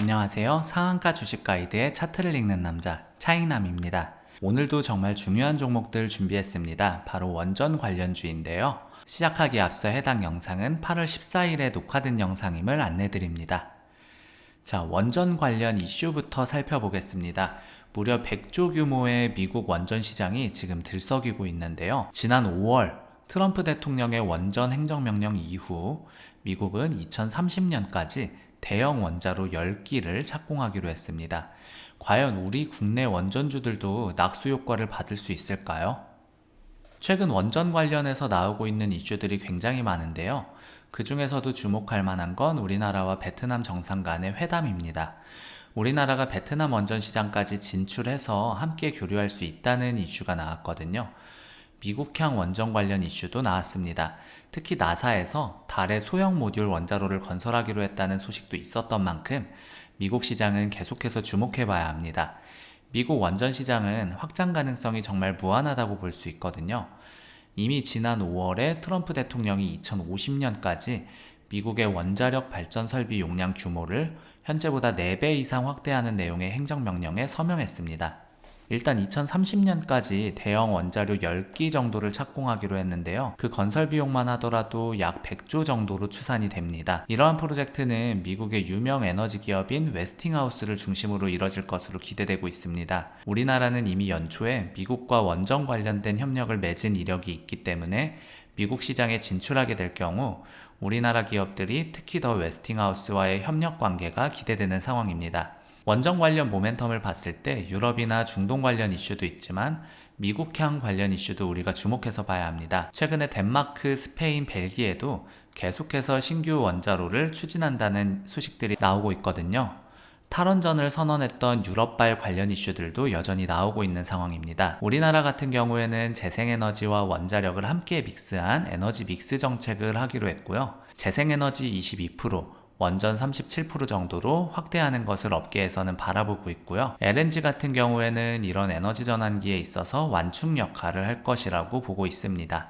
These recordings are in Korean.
안녕하세요. 상한가 주식 가이드의 차트를 읽는 남자 차잉남입니다. 오늘도 정말 중요한 종목들 준비했습니다. 바로 원전 관련주인데요. 시작하기 앞서 해당 영상은 8월 14일에 녹화된 영상임을 안내드립니다. 자, 원전 관련 이슈부터 살펴보겠습니다. 무려 100조 규모의 미국 원전 시장이 지금 들썩이고 있는데요. 지난 5월 트럼프 대통령의 원전 행정명령 이후 미국은 2030년까지 대형 원자로 10기를 착공하기로 했습니다. 과연 우리 국내 원전주들도 낙수 효과를 받을 수 있을까요? 최근 원전 관련해서 나오고 있는 이슈들이 굉장히 많은데요. 그 중에서도 주목할 만한 건 우리나라와 베트남 정상 간의 회담입니다. 우리나라가 베트남 원전 시장까지 진출해서 함께 교류할 수 있다는 이슈가 나왔거든요. 미국향 원전 관련 이슈도 나왔습니다. 특히 나사에서 달에 소형 모듈 원자로를 건설하기로 했다는 소식도 있었던 만큼 미국 시장은 계속해서 주목해 봐야 합니다. 미국 원전 시장은 확장 가능성이 정말 무한하다고 볼 수 있거든요. 이미 지난 5월에 트럼프 대통령이 2050년까지 미국의 원자력 발전 설비 용량 규모를 현재보다 4배 이상 확대하는 내용의 행정명령에 서명했습니다. 일단 2030년까지 대형 원자료 10기 정도를 착공하기로 했는데요. 그 건설 비용만 하더라도 약 100조 정도로 추산이 됩니다. 이러한 프로젝트는 미국의 유명 에너지 기업인 웨스팅하우스를 중심으로 이뤄질 것으로 기대되고 있습니다. 우리나라는 이미 연초에 미국과 원전 관련된 협력을 맺은 이력이 있기 때문에 미국 시장에 진출하게 될 경우 우리나라 기업들이 특히 더 웨스팅하우스와의 협력 관계가 기대되는 상황입니다. 원전 관련 모멘텀을 봤을 때 유럽이나 중동 관련 이슈도 있지만 미국향 관련 이슈도 우리가 주목해서 봐야 합니다. 최근에 덴마크, 스페인, 벨기에도 계속해서 신규 원자로를 추진한다는 소식들이 나오고 있거든요. 탈원전을 선언했던 유럽발 관련 이슈들도 여전히 나오고 있는 상황입니다. 우리나라 같은 경우에는 재생에너지와 원자력을 함께 믹스한 에너지 믹스 정책을 하기로 했고요. 재생에너지 22%, 원전 37% 정도로 확대하는 것을 업계에서는 바라보고 있고요. LNG 같은 경우에는 이런 에너지 전환기에 있어서 완충 역할을 할 것이라고 보고 있습니다.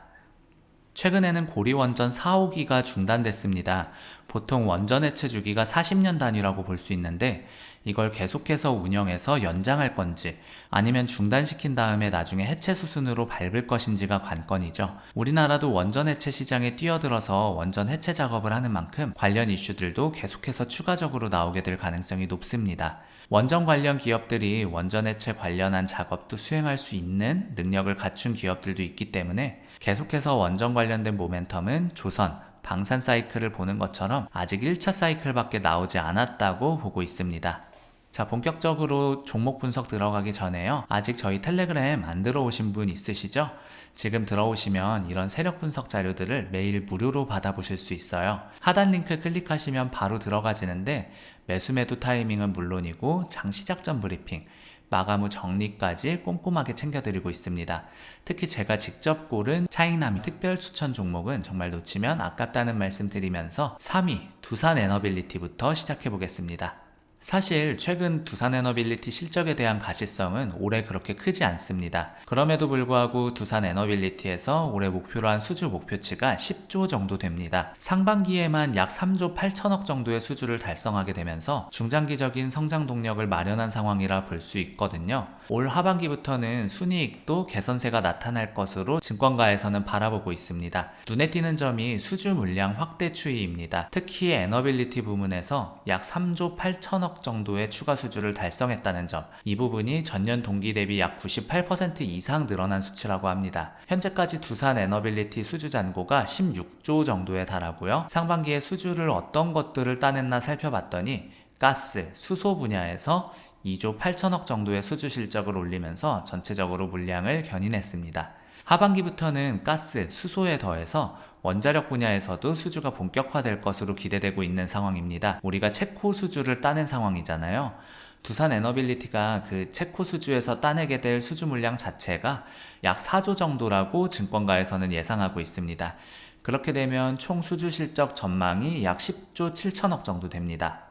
최근에는 고리원전 4, 5기가 중단됐습니다. 보통 원전 해체 주기가 40년 단위라고 볼 수 있는데 이걸 계속해서 운영해서 연장할 건지 아니면 중단시킨 다음에 나중에 해체 수순으로 밟을 것인지가 관건이죠. 우리나라도 원전 해체 시장에 뛰어들어서 원전 해체 작업을 하는 만큼 관련 이슈들도 계속해서 추가적으로 나오게 될 가능성이 높습니다. 원전 관련 기업들이 원전 해체 관련한 작업도 수행할 수 있는 능력을 갖춘 기업들도 있기 때문에 계속해서 원전 관련된 모멘텀은 조선, 방산 사이클을 보는 것처럼 아직 1차 사이클밖에 나오지 않았다고 보고 있습니다. 자, 본격적으로 종목 분석 들어가기 전에요. 아직 저희 텔레그램 안 들어오신 분 있으시죠? 지금 들어오시면 이런 세력 분석 자료들을 매일 무료로 받아보실 수 있어요. 하단 링크 클릭하시면 바로 들어가지는데 매수 매도 타이밍은 물론이고 장 시작 전 브리핑, 마감 후 정리까지 꼼꼼하게 챙겨드리고 있습니다. 특히 제가 직접 고른 차익남이 특별 추천 종목은 정말 놓치면 아깝다는 말씀 드리면서 3위 두산 에너빌리티부터 시작해 보겠습니다. 사실 최근 두산 에너빌리티 실적에 대한 가시성은 올해 그렇게 크지 않습니다. 그럼에도 불구하고 두산 에너빌리티에서 올해 목표로 한 수주 목표치가 10조 정도 됩니다. 상반기에만 약 3조 8천억 정도의 수주를 달성하게 되면서 중장기적인 성장 동력을 마련한 상황이라 볼 수 있거든요. 올 하반기부터는 순이익도 개선세가 나타날 것으로 증권가에서는 바라보고 있습니다. 눈에 띄는 점이 수주 물량 확대 추이입니다. 특히 에너빌리티 부문에서 약 3조 8천억 3억 정도의 추가 수주를 달성했다는 점, 이 부분이 전년 동기 대비 약 98% 이상 늘어난 수치라고 합니다. 현재까지 두산 에너빌리티 수주 잔고가 16조 정도에 달하고요. 상반기에 수주를 어떤 것들을 따냈나 살펴봤더니 가스, 수소 분야에서 2조 8천억 정도의 수주 실적을 올리면서 전체적으로 물량을 견인했습니다. 하반기부터는 가스, 수소에 더해서 원자력 분야에서도 수주가 본격화될 것으로 기대되고 있는 상황입니다. 우리가 체코 수주를 따낸 상황이잖아요. 두산 에너빌리티가 그 체코 수주에서 따내게 될 수주 물량 자체가 약 4조 정도라고 증권가에서는 예상하고 있습니다. 그렇게 되면 총 수주 실적 전망이 약 10조 7천억 정도 됩니다.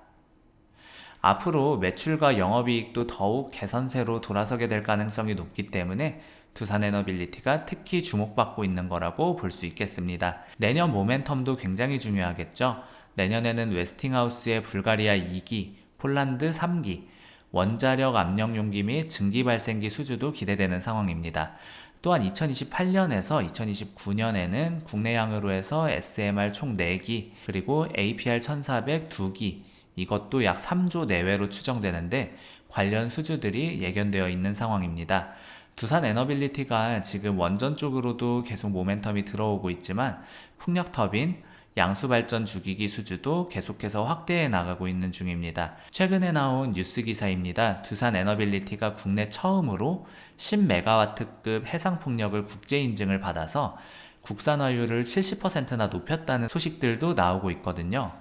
앞으로 매출과 영업이익도 더욱 개선세로 돌아서게 될 가능성이 높기 때문에 두산에너빌리티가 특히 주목받고 있는 거라고 볼 수 있겠습니다. 내년 모멘텀도 굉장히 중요하겠죠. 내년에는 웨스팅하우스의 불가리아 2기, 폴란드 3기, 원자력 압력 용기 및 증기 발생기 수주도 기대되는 상황입니다. 또한 2028년에서 2029년에는 국내향으로 해서 SMR 총 4기, 그리고 APR 1400 2기, 이것도 약 3조 내외로 추정되는데 관련 수주들이 예견되어 있는 상황입니다. 두산 에너빌리티가 지금 원전 쪽으로도 계속 모멘텀이 들어오고 있지만 풍력 터빈, 양수 발전 주기기 수주도 계속해서 확대해 나가고 있는 중입니다. 최근에 나온 뉴스 기사입니다. 두산 에너빌리티가 국내 처음으로 10메가와트급 해상 풍력을 국제 인증을 받아서 국산화율을 70%나 높였다는 소식들도 나오고 있거든요.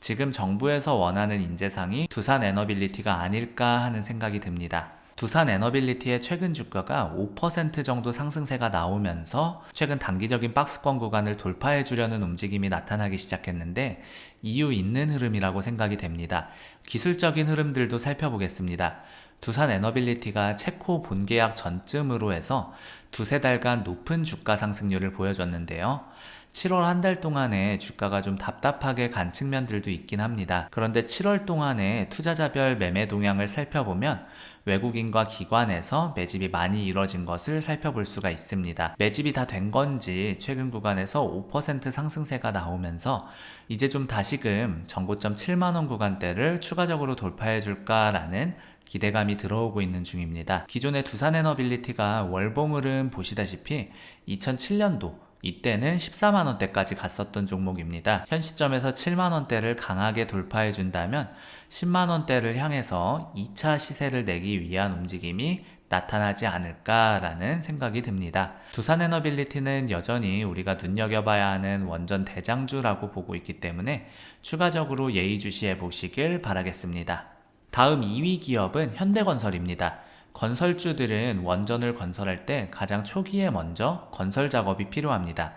지금 정부에서 원하는 인재상이 두산 에너빌리티가 아닐까 하는 생각이 듭니다. 두산 에너빌리티의 최근 주가가 5% 정도 상승세가 나오면서 최근 단기적인 박스권 구간을 돌파해 주려는 움직임이 나타나기 시작했는데 이유 있는 흐름이라고 생각이 됩니다. 기술적인 흐름들도 살펴보겠습니다. 두산 에너빌리티가 체코 본계약 전쯤으로 해서 두세 달간 높은 주가 상승률을 보여줬는데요. 7월 한 달 동안에 주가가 좀 답답하게 간 측면들도 있긴 합니다. 그런데 7월 동안에 투자자별 매매 동향을 살펴보면 외국인과 기관에서 매집이 많이 이뤄진 것을 살펴볼 수가 있습니다. 매집이 다 된 건지 최근 구간에서 5% 상승세가 나오면서 이제 좀 다시금 전고점 7만원 구간대를 추가적으로 돌파해 줄까라는 기대감이 들어오고 있는 중입니다. 기존의 두산에너빌리티가 월봉을은 보시다시피 2007년도 이때는 14만원대까지 갔었던 종목입니다. 현 시점에서 7만원대를 강하게 돌파해 준다면 10만원대를 향해서 2차 시세를 내기 위한 움직임이 나타나지 않을까라는 생각이 듭니다. 두산에너빌리티는 여전히 우리가 눈여겨봐야 하는 원전 대장주라고 보고 있기 때문에 추가적으로 예의주시해 보시길 바라겠습니다. 다음 2위 기업은 현대건설입니다. 건설주들은 원전을 건설할 때 가장 초기에 먼저 건설 작업이 필요합니다.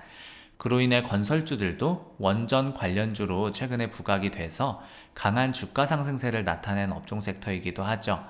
그로 인해 건설주들도 원전 관련주로 최근에 부각이 돼서 강한 주가 상승세를 나타낸 업종 섹터이기도 하죠.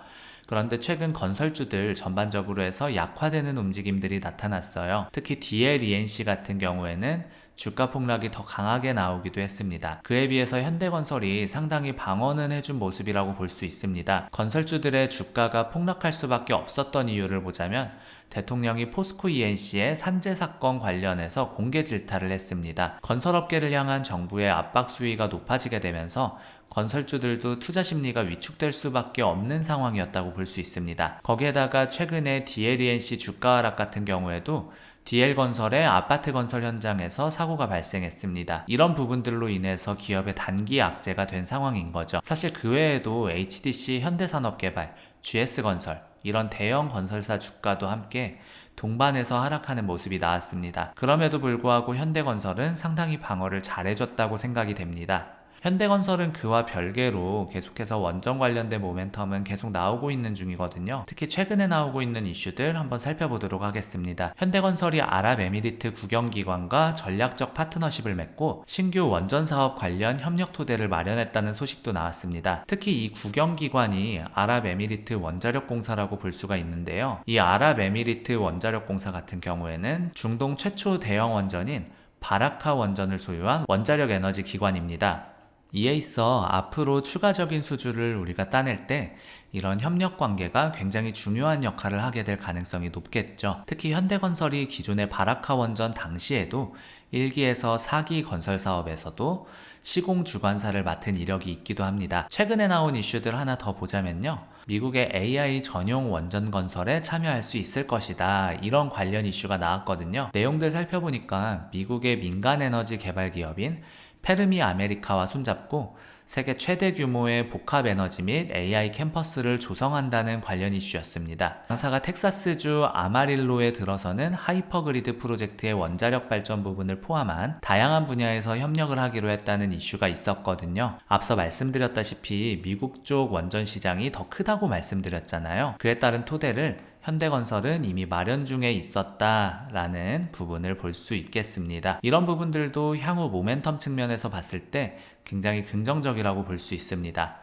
그런데 최근 건설주들 전반적으로 해서 약화되는 움직임들이 나타났어요. 특히 DLENC 같은 경우에는 주가 폭락이 더 강하게 나오기도 했습니다. 그에 비해서 현대건설이 상당히 방어는 해준 모습이라고 볼 수 있습니다. 건설주들의 주가가 폭락할 수밖에 없었던 이유를 보자면 대통령이 포스코 ENC의 산재 사건 관련해서 공개 질타를 했습니다. 건설업계를 향한 정부의 압박 수위가 높아지게 되면서 건설주들도 투자 심리가 위축될 수밖에 없는 상황이었다고 볼 수 있습니다. 거기에다가 최근에 DLENC 주가 하락 같은 경우에도 DL건설의 아파트 건설 현장에서 사고가 발생했습니다. 이런 부분들로 인해서 기업의 단기 악재가 된 상황인 거죠. 사실 그 외에도 HDC 현대산업개발, GS건설, 이런 대형 건설사 주가도 함께 동반해서 하락하는 모습이 나왔습니다. 그럼에도 불구하고 현대건설은 상당히 방어를 잘해줬다고 생각이 됩니다. 현대건설은 그와 별개로 계속해서 원전 관련된 모멘텀은 계속 나오고 있는 중이거든요. 특히 최근에 나오고 있는 이슈들 한번 살펴보도록 하겠습니다. 현대건설이 아랍에미리트 국영기관과 전략적 파트너십을 맺고 신규 원전 사업 관련 협력 토대를 마련했다는 소식도 나왔습니다. 특히 이 국영기관이 아랍에미리트 원자력공사라고 볼 수가 있는데요. 이 아랍에미리트 원자력공사 같은 경우에는 중동 최초 대형 원전인 바라카 원전을 소유한 원자력 에너지 기관입니다. 이에 있어 앞으로 추가적인 수주를 우리가 따낼 때 이런 협력 관계가 굉장히 중요한 역할을 하게 될 가능성이 높겠죠. 특히 현대건설이 기존의 바라카 원전 당시에도 1기에서 4기 건설 사업에서도 시공 주관사를 맡은 이력이 있기도 합니다. 최근에 나온 이슈들 하나 더 보자면요. 미국의 AI 전용 원전 건설에 참여할 수 있을 것이다. 이런 관련 이슈가 나왔거든요. 내용들 살펴보니까 미국의 민간 에너지 개발 기업인 페르미 아메리카와 손잡고 세계 최대 규모의 복합 에너지 및 AI 캠퍼스를 조성한다는 관련 이슈였습니다. 당사가 텍사스주 아마릴로에 들어서는 하이퍼그리드 프로젝트의 원자력 발전 부분을 포함한 다양한 분야에서 협력을 하기로 했다는 이슈가 있었거든요. 앞서 말씀드렸다시피 미국 쪽 원전 시장이 더 크다고 말씀드렸잖아요. 그에 따른 토대를 현대건설은 이미 마련 중에 있었다라는 부분을 볼 수 있겠습니다. 이런 부분들도 향후 모멘텀 측면에서 봤을 때 굉장히 긍정적이라고 볼 수 있습니다.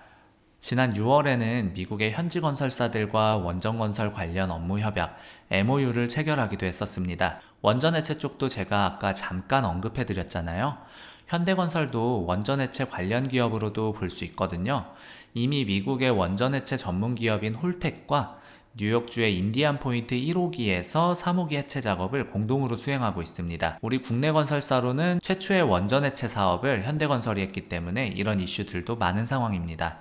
지난 6월에는 미국의 현지 건설사들과 원전 건설 관련 업무 협약 MOU를 체결하기도 했었습니다. 원전 해체 쪽도 제가 아까 잠깐 언급해 드렸잖아요. 현대건설도 원전 해체 관련 기업으로도 볼 수 있거든요. 이미 미국의 원전 해체 전문 기업인 홀텍과 뉴욕주의 인디안 포인트 1호기에서 3호기 해체 작업을 공동으로 수행하고 있습니다. 우리 국내 건설사로는 최초의 원전 해체 사업을 현대건설이 했기 때문에 이런 이슈들도 많은 상황입니다.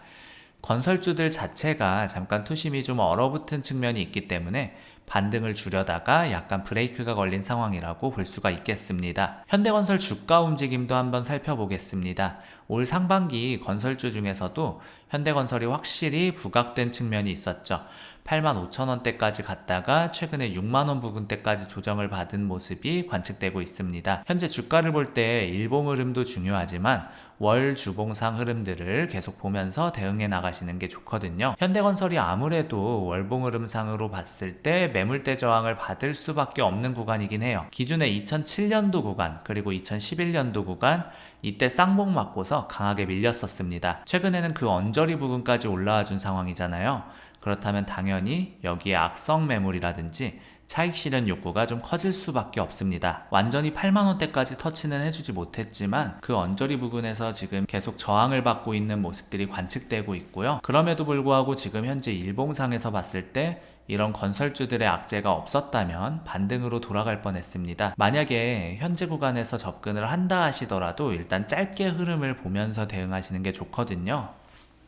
건설주들 자체가 잠깐 투심이 좀 얼어붙은 측면이 있기 때문에 반등을 주려다가 약간 브레이크가 걸린 상황이라고 볼 수가 있겠습니다. 현대건설 주가 움직임도 한번 살펴보겠습니다. 올 상반기 건설주 중에서도 현대건설이 확실히 부각된 측면이 있었죠. 8만 5천 원대까지 갔다가 최근에 6만 원 부근대까지 조정을 받은 모습이 관측되고 있습니다. 현재 주가를 볼 때 일봉 흐름도 중요하지만 월 주봉상 흐름들을 계속 보면서 대응해 나가시는 게 좋거든요. 현대건설이 아무래도 월봉 흐름상으로 봤을 때 매물대 저항을 받을 수밖에 없는 구간이긴 해요. 기존의 2007년도 구간 그리고 2011년도 구간 이때 쌍봉 맞고서 강하게 밀렸었습니다. 최근에는 그 언저리 부근까지 올라와 준 상황이잖아요. 그렇다면 당연히 여기에 악성 매물이라든지 차익 실현 욕구가 좀 커질 수밖에 없습니다. 완전히 8만원대까지 터치는 해주지 못했지만 그 언저리 부근에서 지금 계속 저항을 받고 있는 모습들이 관측되고 있고요. 그럼에도 불구하고 지금 현재 일봉상에서 봤을 때 이런 건설주들의 악재가 없었다면 반등으로 돌아갈 뻔했습니다. 만약에 현재 구간에서 접근을 한다 하시더라도 일단 짧게 흐름을 보면서 대응하시는 게 좋거든요.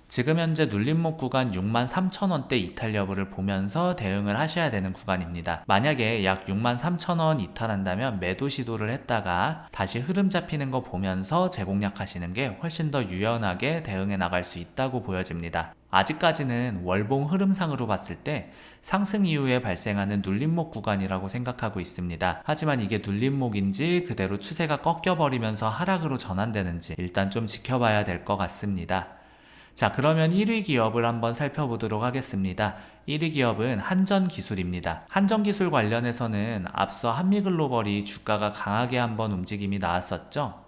지금 현재 눌림목 구간 6만 3천 원대 이탈 여부를 보면서 대응을 하셔야 되는 구간입니다. 만약에 약 6만 3천 원 이탈한다면 매도 시도를 했다가 다시 흐름 잡히는 거 보면서 재공략 하시는 게 훨씬 더 유연하게 대응해 나갈 수 있다고 보여집니다. 아직까지는 월봉 흐름상으로 봤을 때 상승 이후에 발생하는 눌림목 구간이라고 생각하고 있습니다. 하지만 이게 눌림목인지 그대로 추세가 꺾여버리면서 하락으로 전환되는지 일단 좀 지켜봐야 될 것 같습니다. 자, 그러면 1위 기업을 한번 살펴보도록 하겠습니다. 1위 기업은 한전기술입니다. 한전기술 관련해서는 앞서 한미글로벌이 주가가 강하게 한번 움직임이 나왔었죠.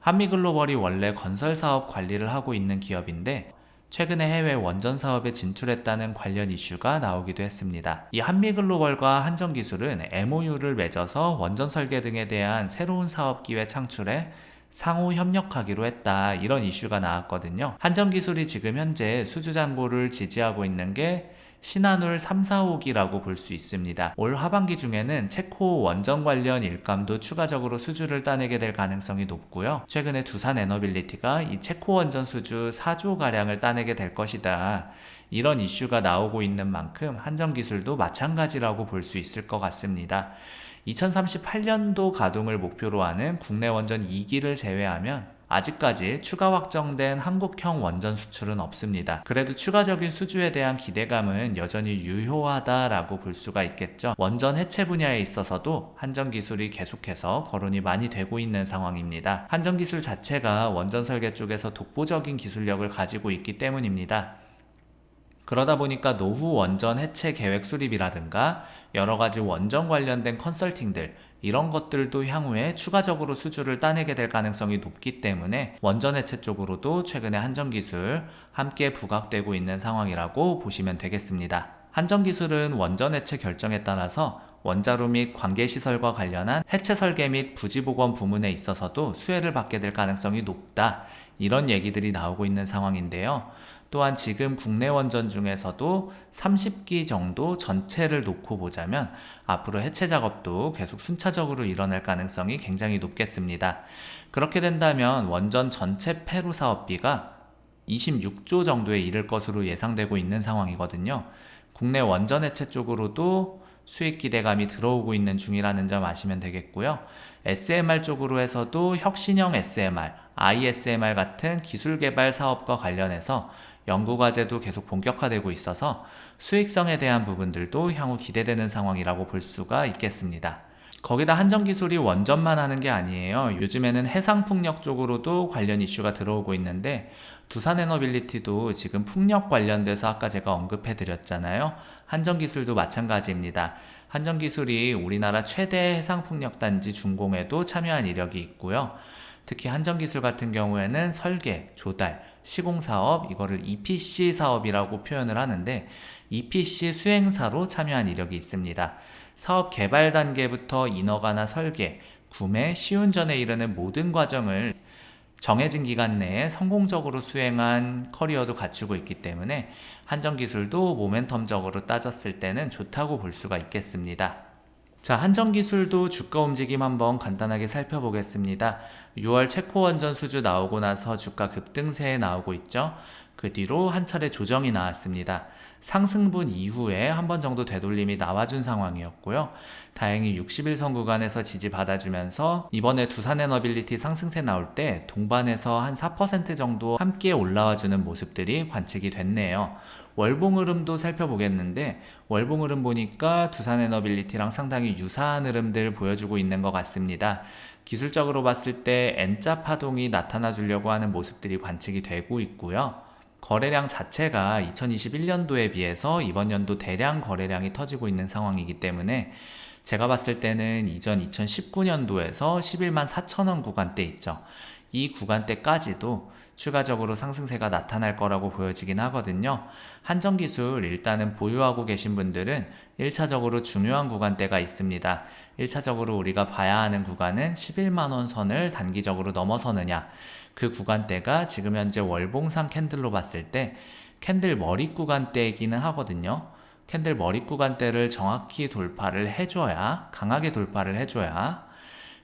한미글로벌이 원래 건설사업 관리를 하고 있는 기업인데 최근에 해외 원전 사업에 진출했다는 관련 이슈가 나오기도 했습니다. 이 한미글로벌과 한전기술은 MOU를 맺어서 원전 설계 등에 대한 새로운 사업 기회 창출에 상호 협력하기로 했다. 이런 이슈가 나왔거든요. 한전기술이 지금 현재 수주잔고를 지지하고 있는 게 신한울 3, 4호기라고 볼 수 있습니다. 올 하반기 중에는 체코 원전 관련 일감도 추가적으로 수주를 따내게 될 가능성이 높고요. 최근에 두산 에너빌리티가 이 체코 원전 수주 4조 가량을 따내게 될 것이다. 이런 이슈가 나오고 있는 만큼 한전 기술도 마찬가지라고 볼 수 있을 것 같습니다. 2038년도 가동을 목표로 하는 국내 원전 2기를 제외하면 아직까지 추가 확정된 한국형 원전 수출은 없습니다. 그래도 추가적인 수주에 대한 기대감은 여전히 유효하다라고 볼 수가 있겠죠. 원전 해체 분야에 있어서도 한전 기술이 계속해서 거론이 많이 되고 있는 상황입니다. 한전 기술 자체가 원전 설계 쪽에서 독보적인 기술력을 가지고 있기 때문입니다. 그러다 보니까 노후 원전 해체 계획 수립이라든가 여러 가지 원전 관련된 컨설팅들 이런 것들도 향후에 추가적으로 수주를 따내게 될 가능성이 높기 때문에 원전 해체 쪽으로도 최근에 한전 기술 함께 부각되고 있는 상황이라고 보시면 되겠습니다. 한전 기술은 원전 해체 결정에 따라서 원자로 및 관계시설과 관련한 해체 설계 및 부지복원 부문에 있어서도 수혜를 받게 될 가능성이 높다. 이런 얘기들이 나오고 있는 상황인데요. 또한 지금 국내 원전 중에서도 30기 정도 전체를 놓고 보자면 앞으로 해체 작업도 계속 순차적으로 일어날 가능성이 굉장히 높겠습니다. 그렇게 된다면 원전 전체 폐로 사업비가 26조 정도에 이를 것으로 예상되고 있는 상황이거든요. 국내 원전 해체 쪽으로도 수익 기대감이 들어오고 있는 중이라는 점 아시면 되겠고요. SMR 쪽으로 해서도 혁신형 SMR, ISMR 같은 기술 개발 사업과 관련해서 연구과제도 계속 본격화되고 있어서 수익성에 대한 부분들도 향후 기대되는 상황이라고 볼 수가 있겠습니다. 거기다 한전기술이 원전만 하는 게 아니에요. 요즘에는 해상 풍력 쪽으로도 관련 이슈가 들어오고 있는데 두산 에너빌리티도 지금 풍력 관련돼서 아까 제가 언급해 드렸잖아요. 한전기술도 마찬가지입니다. 한전기술이 우리나라 최대 해상 풍력 단지 준공에도 참여한 이력이 있고요. 특히 한전기술 같은 경우에는 설계, 조달, 시공사업, 이거를 EPC 사업이라고 표현을 하는데 EPC 수행사로 참여한 이력이 있습니다. 사업 개발 단계부터 인허가나 설계, 구매, 시운전에 이르는 모든 과정을 정해진 기간 내에 성공적으로 수행한 커리어도 갖추고 있기 때문에 한정 기술도 모멘텀적으로 따졌을 때는 좋다고 볼 수가 있겠습니다. 자, 한정 기술도 주가 움직임 한번 간단하게 살펴보겠습니다. 6월 체코 원전 수주 나오고 나서 주가 급등세에 나오고 있죠. 그 뒤로 한 차례 조정이 나왔습니다. 상승분 이후에 한 번 정도 되돌림이 나와준 상황이었고요. 다행히 60일선 구간에서 지지 받아주면서 이번에 두산에너빌리티 상승세 나올 때 동반해서 한 4% 정도 함께 올라와주는 모습들이 관측이 됐네요. 월봉 흐름도 살펴보겠는데 월봉 흐름 보니까 두산 에너빌리티랑 상당히 유사한 흐름들 보여주고 있는 것 같습니다. 기술적으로 봤을 때 N자 파동이 나타나 주려고 하는 모습들이 관측이 되고 있고요. 거래량 자체가 2021년도에 비해서 이번 연도 대량 거래량이 터지고 있는 상황이기 때문에 제가 봤을 때는 이전 2019년도에서 11만 4천 원 구간대 있죠. 이 구간대까지도 추가적으로 상승세가 나타날 거라고 보여지긴 하거든요. 한정 기술 일단은 보유하고 계신 분들은 1차적으로 중요한 구간대가 있습니다. 1차적으로 우리가 봐야 하는 구간은 11만원 선을 단기적으로 넘어서느냐. 그 구간대가 지금 현재 월봉상 캔들로 봤을 때 캔들 머리 구간대이기는 하거든요. 캔들 머리 구간대를 정확히 돌파를 해줘야, 강하게 돌파를 해줘야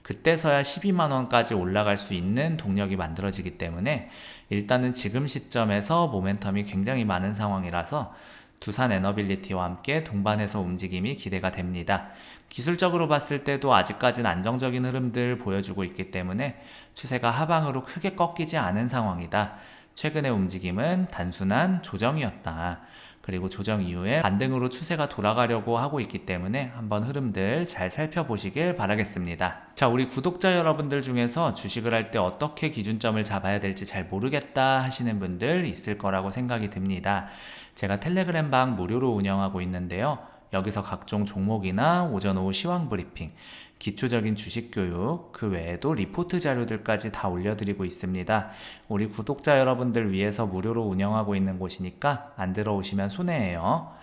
그때서야 12만 원까지 올라갈 수 있는 동력이 만들어지기 때문에 일단은 지금 시점에서 모멘텀이 굉장히 많은 상황이라서 두산 에너빌리티와 함께 동반해서 움직임이 기대가 됩니다. 기술적으로 봤을 때도 아직까지는 안정적인 흐름들 보여주고 있기 때문에 추세가 하방으로 크게 꺾이지 않은 상황이다. 최근의 움직임은 단순한 조정이었다. 그리고 조정 이후에 반등으로 추세가 돌아가려고 하고 있기 때문에 한번 흐름들 잘 살펴보시길 바라겠습니다. 자, 우리 구독자 여러분들 중에서 주식을 할 때 어떻게 기준점을 잡아야 될지 잘 모르겠다 하시는 분들 있을 거라고 생각이 듭니다. 제가 텔레그램 방 무료로 운영하고 있는데요. 여기서 각종 종목이나 오전 오후 시황 브리핑, 기초적인 주식 교육, 그 외에도 리포트 자료들까지 다 올려드리고 있습니다. 우리 구독자 여러분들 위해서 무료로 운영하고 있는 곳이니까 안 들어오시면 손해예요.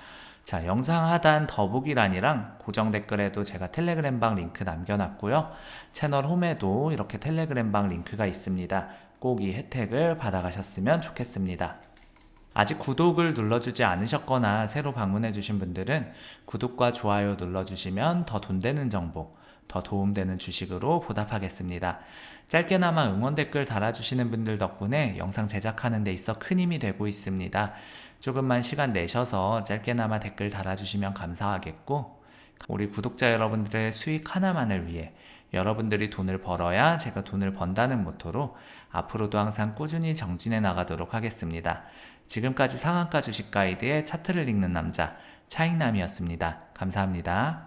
자, 영상 하단 더보기란이랑 고정 댓글에도 제가 텔레그램 방 링크 남겨놨고요. 채널 홈에도 이렇게 텔레그램 방 링크가 있습니다. 꼭 이 혜택을 받아가셨으면 좋겠습니다. 아직 구독을 눌러주지 않으셨거나 새로 방문해주신 분들은 구독과 좋아요 눌러주시면 더 돈 되는 정보, 더 도움되는 주식으로 보답하겠습니다. 짧게나마 응원 댓글 달아주시는 분들 덕분에 영상 제작하는 데 있어 큰 힘이 되고 있습니다. 조금만 시간 내셔서 짧게나마 댓글 달아주시면 감사하겠고, 우리 구독자 여러분들의 수익 하나만을 위해 여러분들이 돈을 벌어야 제가 돈을 번다는 모토로 앞으로도 항상 꾸준히 정진해 나가도록 하겠습니다. 지금까지 상한가 주식 가이드의 차트를 읽는 남자 차익남이었습니다. 감사합니다.